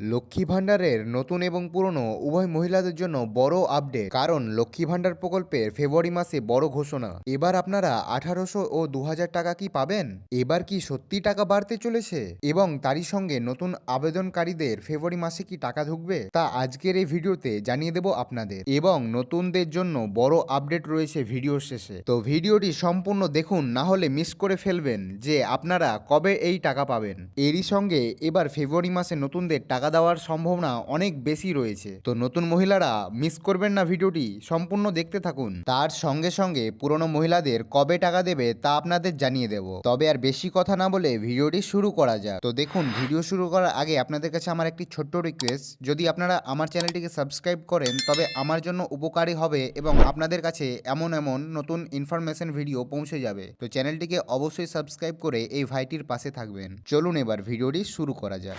লক্ষ্মী ভাণ্ডারের নতুন এবং পুরনো উভয় মহিলাদের জন্য বড় আপডেট কারণ লক্ষ্মী ভাণ্ডার প্রকল্পের ফেব্রুয়ারি মাসে বড় ঘোষণা। এবার আপনারা আঠারোশো ও দু হাজার টাকা কি পাবেন? এবার কি সত্যি টাকা বাড়তে চলেছে? এবং তারই সঙ্গে নতুন আবেদনকারীদের ফেব্রুয়ারি মাসে কি টাকা ঢুকবে? তা আজকের এই ভিডিওতে জানিয়ে দেব আপনাদের। এবং নতুনদের জন্য বড় আপডেট রয়েছে ভিডিওর শেষে। তো ভিডিওটি সম্পূর্ণ দেখুন, না হলে মিস করে ফেলবেন যে আপনারা কবে এই টাকা পাবেন। এরই সঙ্গে এবার ফেব্রুয়ারি মাসে নতুনদের টাকা দেওয়ার সম্ভাবনা অনেক বেশি রয়েছে। তো নতুন মহিলারা মিস করবেন না ভিডিওটি, সম্পূর্ণ দেখতে থাকুন। তার সঙ্গে সঙ্গে পুরনো মহিলাদের কবে টাকা দেবে তা আপনাদের জানিয়ে দেব। তবে আর বেশি কথা না বলে ভিডিওটি শুরু করা যাক। তো দেখুন, ভিডিও শুরু করার আগে আপনাদের কাছে আমার একটি ছোট্ট রিকোয়েস্ট যদি আপনারা আমার চ্যানেলটিকে সাবস্ক্রাইব করেন, তবে আমার জন্য উপকারী হবে এবং আপনাদের কাছে এমন এমন নতুন ইনফরমেশন ভিডিও পৌঁছে যাবে। তো চ্যানেলটিকে অবশ্যই সাবস্ক্রাইব করে এই ভাইটির পাশে থাকবেন। চলুন এবার ভিডিওটি শুরু করা যাক।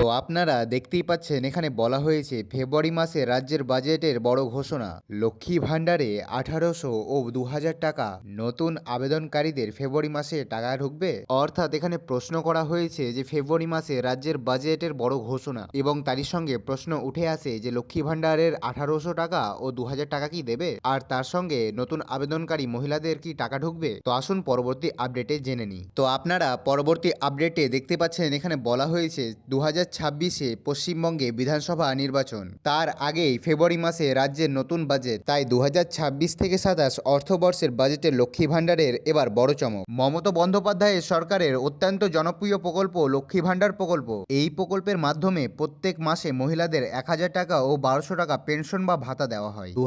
তো আপনারা দেখতেই পাচ্ছেন, এখানে বলা হয়েছে ফেব্রুয়ারি মাসে রাজ্যের বাজেটের বড় ঘোষণা। লক্ষ্মী ভাণ্ডারে আঠারোশো ও দু হাজার টাকা নতুন আবেদনকারীদের ফেব্রুয়ারি মাসে টাকা ঢুকবে? অর্থাৎ এখানে প্রশ্ন করা হয়েছে যে ফেব্রুয়ারি মাসে রাজ্যের বাজেটের বড় ঘোষণা এবং তারই সঙ্গে প্রশ্ন উঠে আসে যে লক্ষ্মী ভাণ্ডারের আঠারোশো টাকা ও দু হাজার টাকা কি দেবে? আর তার সঙ্গে নতুন আবেদনকারী মহিলাদের কি টাকা ঢুকবে? তো আসুন পরবর্তী আপডেটে জেনে নিই। তো আপনারা পরবর্তী আপডেটে দেখতে পাচ্ছেন, এখানে বলা হয়েছে দু হাজার ছাব্বিশে পশ্চিমবঙ্গে বিধানসভা নির্বাচন। তার আগেই ফেব্রুয়ারি মাসে রাজ্যের নতুন বাজেট, তাই দু থেকে সাতাশ অর্থবর্ষের বাজেটে লক্ষ্মী ভাণ্ডারের এবার বড় চমক। মমতা বন্দ্যোপাধ্যায়ের সরকারের অত্যন্ত জনপ্রিয় প্রকল্প লক্ষ্মী ভাণ্ডার প্রকল্প। এই প্রকল্পের মাধ্যমে প্রত্যেক মাসে মহিলাদের এক হাজার টাকা ও বারোশো টাকা পেনশন বা ভাতা দেওয়া হয়। দু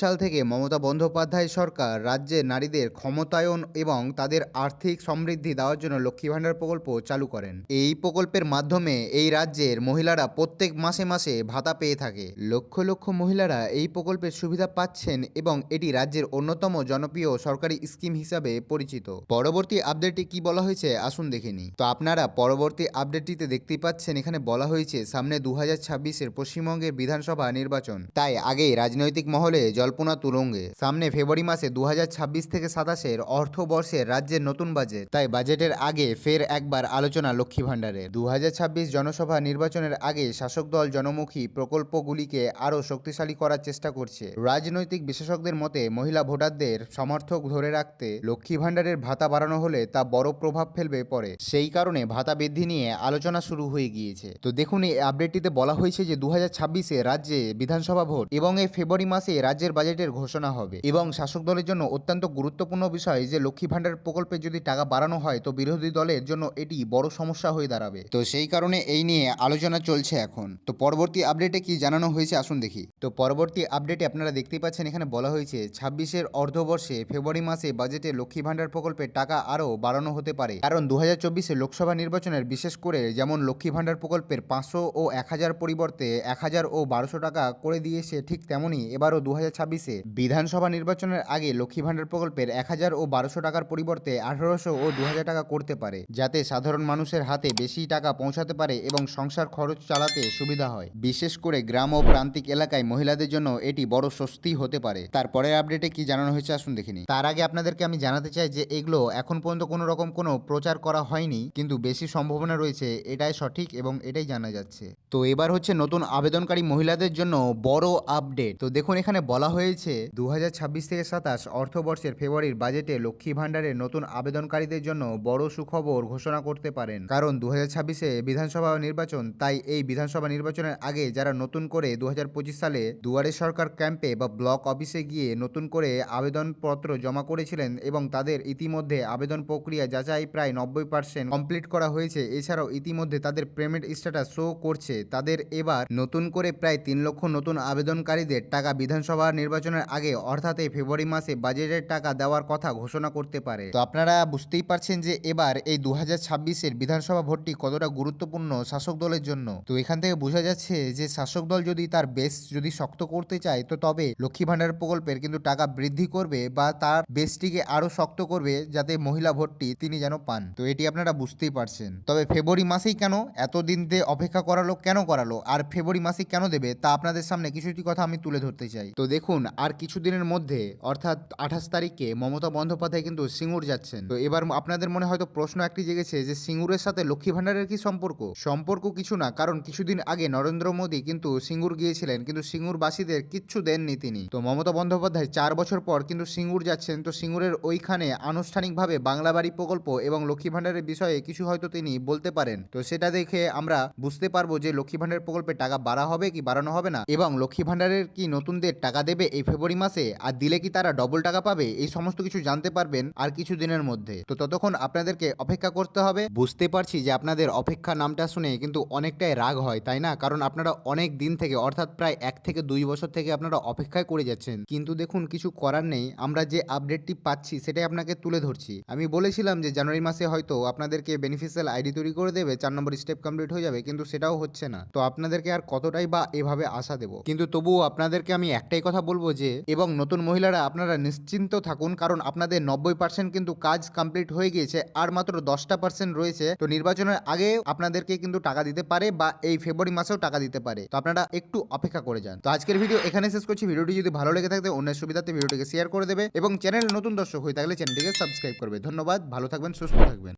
সাল থেকে মমতা বন্দ্যোপাধ্যায় সরকার রাজ্যে নারীদের ক্ষমতায়ন এবং তাদের আর্থিক সমৃদ্ধি দেওয়ার জন্য লক্ষ্মী ভাণ্ডার প্রকল্প চালু করেন। এই প্রকল্পের মাধ্যমে এই রাজ্যের মহিলারা প্রত্যেক মাসে মাসে ভাতা পেয়ে থাকে। লক্ষ লক্ষ মহিলারা এই প্রকল্পের সুবিধা পাচ্ছেন এবং এটি রাজ্যের অন্যতম জনপ্রিয় সরকারি স্কিম হিসাবে পরিচিত। পরবর্তী আপডেটে কি বলা হয়েছে আসুন দেখে তো আপনারা পরবর্তী আপডেটটিতে দেখতে পাচ্ছেন, এখানে বলা হয়েছে সামনে দু হাজার ছাব্বিশের পশ্চিমবঙ্গের বিধানসভা নির্বাচন। তাই আগেই রাজনৈতিক মহলে জল্পনা তুলঙ্গে সামনে ফেব্রুয়ারি মাসে দু হাজার ছাব্বিশ থেকে সাতাশের অর্থবর্ষের রাজ্যের নতুন বাজেট। তাই বাজেটের আগে ফের একবার আলোচনা লক্ষ্মী ভাণ্ডারে দু হাজার ছাব্বিশ জনসভা নির্বাচনের আগে শাসক দল জনমুখী প্রকল্পগুলিকে আরও শক্তিশালী করার চেষ্টা করছে। রাজনৈতিক বিশেষজ্ঞদের মতে, মহিলা ভোটারদের সমর্থক ধরে রাখতে লক্ষ্মী ভাণ্ডারের ভাতা বাড়ানো হলে তা বড় প্রভাব ফেলবে পরে। সেই কারণে ভাতা বৃদ্ধি নিয়ে আলোচনা শুরু হয়ে গিয়েছে। তো দেখুন, এই আপডেটটিতে বলা হয়েছে যে দু ছাব্বিশে রাজ্যে বিধানসভা ভোট এবং এই ফেব্রুয়ারি মাসে রাজ্যের বাজেটের ঘোষণা হবে। এবং শাসক দলের জন্য অত্যন্ত গুরুত্বপূর্ণ বিষয় যে লক্ষ্মী ভাণ্ডার প্রকল্পে যদি টাকা বাড়ানো হয়, তো বিরোধী দলের জন্য এটি বড় সমস্যা হয়ে দাঁড়াবে। তো সেই কারণে এই নিয়ে আলোচনা চলছে এখন। তো পরবর্তী আপডেটে কি জানানো হয়েছে আসুন দেখি। তো পরবর্তী আপডেটে আপনারা দেখতেই পাচ্ছেন এখানে বলা হয়েছে, ছাব্বিশের অর্ধবর্ষে ফেব্রুয়ারি মাসে বাজেটে লক্ষ্মী ভাণ্ডার প্রকল্পের টাকা আরও বাড়ানো হতে পারে। কারণ দু হাজার লোকসভা নির্বাচনের বিশেষ করে যেমন লক্ষ্মী ভাণ্ডার প্রকল্পের পাঁচশো ও এক হাজার পরিবর্তে এক হাজার ও বারোশো টাকা করে দিয়েছে ঠিক তেমনই এবারও দু হাজার ছাব্বিশে বিধানসভা নির্বাচনের আগে লক্ষ্মী ভাণ্ডার প্রকল্পের এক হাজার ও বারোশো টাকার পরিবর্তে আঠারোশো ও দু হাজার টাকা করতে পারে। যাতে সাধারণ মানুষের হাতে বেশি টাকা পৌঁছাতে পারে এবং সংসার খরচ চালাতে সুবিধা হয়। বিশেষ করে গ্রাম ও প্রান্তিক এলাকায় মহিলাদের জন্য এটি বড় স্বস্তি হতে পারে। তারপরের আপডেটে কি জানানো হয়েছে আসুন দেখিনি তার আগে আপনাদেরকে আমি জানাতে চাই যে এগুলো এখন পর্যন্ত কোনো রকম কোনো প্রচার করা হয়নি, কিন্তু বেশি সম্ভাবনা রয়েছে, এটাই সঠিক এবং এটাই জানা যাচ্ছে। তো এবার হচ্ছে নতুন আবেদনকারী মহিলাদের জন্য বড় আপডেট। তো দেখুন, এখানে বলা হয়েছে দু হাজার ছাব্বিশ থেকে সাতাশ অর্থবর্ষের ফেব্রুয়ারির বাজেটে লক্ষ্মী ভাণ্ডারের নতুন আবেদনকারীদের জন্য বড় সুখবর ঘোষণা করতে পারেন। কারণ দু হাজার ছাব্বিশে বিধানসভা নির্বাচন, তাই এই বিধানসভা নির্বাচনের আগে যারা নতুন করে দু হাজার পঁচিশ সালে দুয়ারে সরকার ক্যাম্পে বা ব্লক অফিসে গিয়ে নতুন করে আবেদনপত্র জমা করেছিলেন এবং তাদের ইতিমধ্যে আবেদন প্রক্রিয়া যাচাই প্রায় নব্বই পার্সেন্ট কমপ্লিট করা হয়েছে। এছাড়াও ইতিমধ্যে তাদের পেমেন্ট স্ট্যাটাস শো করছে। তাদের এবার নতুন করে প্রায় তিন লক্ষ নতুন আবেদনকারীদের টাকা বিধানসভা নির্বাচনের আগে, অর্থাৎ এই ফেব্রুয়ারি মাসে বাজেটের টাকা দেওয়ার কথা ঘোষণা করতে পারে। তো আপনারা বুঝতেই পারছেন যে এবার এই দু হাজার ছাব্বিশের বিধানসভা ভোটটি কতটা গুরুত্বপূর্ণ শাসক দলের জন্য। তো এখান থেকে বোঝা যাচ্ছে যে শাসক দল যদি তার বেস যদি শক্ত করতে চায়, তো তবে লক্ষ্মী ভাণ্ডার প্রকল্পের কিন্তু টাকা বৃদ্ধি করবে বা তার বেসটিকে আরও শক্ত করবে যাতে মহিলা ভোটটি তিনি যেন পান। তো এটি আপনারা বুঝতেই পারছেন। তবে ফেব্রুয়ারি মাসেই কেন এতদিন দিয়ে অপেক্ষা করালো, কেন করালো? আর ফেব্রুয়ারি মাসে কেন দেবে? তা আপনাদের সামনে কিছুটি কথা আমি তুলে ধরতে চাই। তো দেখুন, আর কিছুদিনের মধ্যে, অর্থাৎ আঠাশ তারিখে মমতা বন্দ্যোপাধ্যায় কিন্তু সিঙ্গুর যাচ্ছেন। তো এবার আপনাদের মনে হয়তো প্রশ্ন একটি জেগেছে যে সিঙ্গুরের সাথে লক্ষ্মী ভাণ্ডারের কি সম্পর্ক? সম্পর্ক কিছু না, কারণ কিছুদিন আগে নরেন্দ্র মোদী কিন্তু সিঙ্গুর গিয়েছিলেন, কিন্তু সিঙ্গুরবাসীদের কিচ্ছু দেননি তিনি। তো মমতা বন্দ্যোপাধ্যায় চার বছর পর কিন্তু সিঙ্গুর যাচ্ছেন, তো সিঙ্গুরের ওইখানে আনুষ্ঠানিকভাবে বাংলা বাড়ি প্রকল্প এবং লক্ষ্মী ভাণ্ডারের বিষয়ে কিছু হয়তো তিনি বলতে পারেন। তো সেটা দেখে আমরা বুঝতে পারব যে লক্ষ্মী ভাণ্ডার প্রকল্পে টাকা বাড়া হবে কি বাড়ানো হবে না, এবং লক্ষ্মী ভাণ্ডারের কি নতুনদের টাকা দেবে এই ফেব্রুয়ারি মাসে, আর দিলে কি তারা ডবল টাকা পাবে, এই সমস্ত কিছু জানতে পারবেন আর কিছু দিনের মধ্যে। তো ততক্ষণ আপনাদেরকে অপেক্ষা করতে হবে। বুঝতে পারছি যে আপনাদের অপেক্ষা নামটা শুনে কিন্তু অনেকটাই রাগ হয়, তাই না? কারণ আপনারা অনেক দিন থেকে, অর্থাৎ প্রায় এক থেকে দুই বছর থেকে আপনারা অপেক্ষায় করে যাচ্ছেন। কিন্তু দেখুন, কিছু করার নেই। আমরা যে আপডেটটি পাচ্ছি, সেটাই আপনাকে তুলে ধরছি। আমি বলেছিলাম যে, জানুয়ারি মাসে হয়তো আপনাদেরকে বেনিফিশিয়াল আইডি তৈরি করে দেবে, চার নম্বর স্টেপ কমপ্লিট হয়ে যাবে, কিন্তু সেটাও হচ্ছে না। তো আপনাদেরকে আর কতটাই বা এভাবে আশা দেবো? কিন্তু তবুও আপনাদেরকে আমি একটাই কথা বলব যে, এবং নতুন মহিলারা আপনারা নিশ্চিন্ত থাকুন, কারণ আপনাদের নব্বই পার্সেন্ট কিন্তু কাজ কমপ্লিট হয়ে গিয়েছে, আর মাত্র দশটা পার্সেন্ট রয়েছে। তো নির্বাচনের আগে আপনাদেরকে কিন্তু টাকা দিতে পারে বা এই ফেব্রুয়ারি মাসেও টাকা দিতে পারে। তো আপনারা একটু অপেক্ষা করে যান। তো আজকের ভিডিও এখানে শেষ করছি। ভিডিওটি যদি ভালো লেগে থাকে, অন্যের সুবিধাতে ভিডিওটিকে শেয়ার করে দেবে এবং চ্যানেল নতুন দর্শক হয়ে থাকলে চ্যানেলটিকে সাবস্ক্রাইব করবে। ধন্যবাদ। ভালো থাকবেন, সুস্থ থাকবেন।